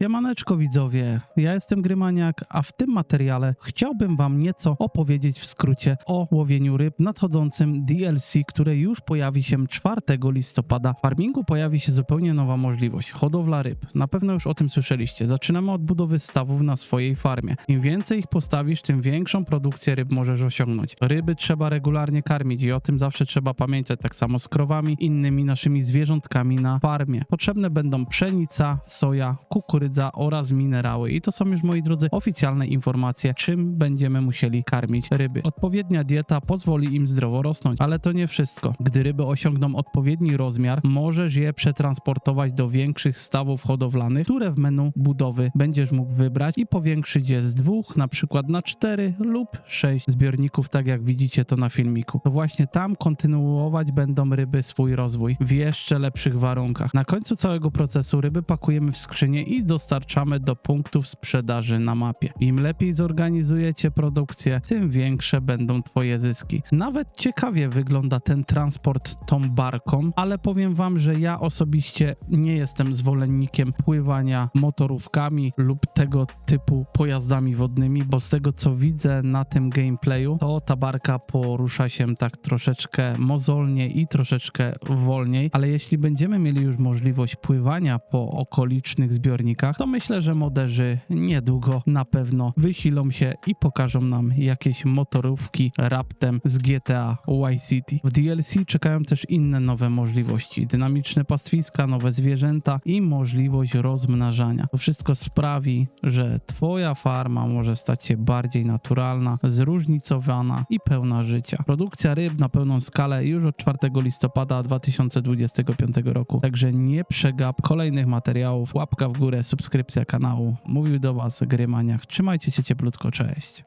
Jemaneczko widzowie, ja jestem Grymaniak, a w tym materiale chciałbym wam nieco opowiedzieć w skrócie o łowieniu ryb nadchodzącym DLC, które już pojawi się 4 listopada. W farmingu pojawi się zupełnie nowa możliwość, hodowla ryb. Na pewno już o tym słyszeliście. Zaczynamy od budowy stawów na swojej farmie. Im więcej ich postawisz, tym większą produkcję ryb możesz osiągnąć. Ryby trzeba regularnie karmić i o tym zawsze trzeba pamiętać, tak samo z krowami, innymi naszymi zwierzątkami na farmie. Potrzebne będą pszenica, soja, kukurydza oraz minerały. I to są już, moi drodzy, oficjalne informacje, czym będziemy musieli karmić ryby. Odpowiednia dieta pozwoli im zdrowo rosnąć, ale to nie wszystko. Gdy ryby osiągną odpowiedni rozmiar, możesz je przetransportować do większych stawów hodowlanych, które w menu budowy będziesz mógł wybrać i powiększyć je z dwóch, na przykład na cztery lub sześć zbiorników, tak jak widzicie to na filmiku. To właśnie tam kontynuować będą ryby swój rozwój w jeszcze lepszych warunkach. Na końcu całego procesu ryby pakujemy w skrzynię i dostarczamy do punktów sprzedaży na mapie. Im lepiej zorganizujecie produkcję, tym większe będą twoje zyski. Nawet ciekawie wygląda ten transport tą barką, ale powiem wam, że ja osobiście nie jestem zwolennikiem pływania motorówkami lub tego typu pojazdami wodnymi, bo z tego co widzę na tym gameplayu, to ta barka porusza się tak troszeczkę mozolnie i troszeczkę wolniej, ale jeśli będziemy mieli już możliwość pływania po okolicznych zbiornikach, to myślę, że moderzy niedługo na pewno wysilą się i pokażą nam jakieś motorówki raptem z GTA Y City. W DLC czekają też inne nowe możliwości, dynamiczne pastwiska, nowe zwierzęta i możliwość rozmnażania. To wszystko sprawi, że twoja farma może stać się bardziej naturalna, zróżnicowana i pełna życia. Produkcja ryb na pełną skalę już od 4 listopada 2025 roku. Także nie przegap kolejnych materiałów. Łapka w górę, subskrypcja kanału. Mówił do Was Grymaniach. Trzymajcie się cieplutko, cześć.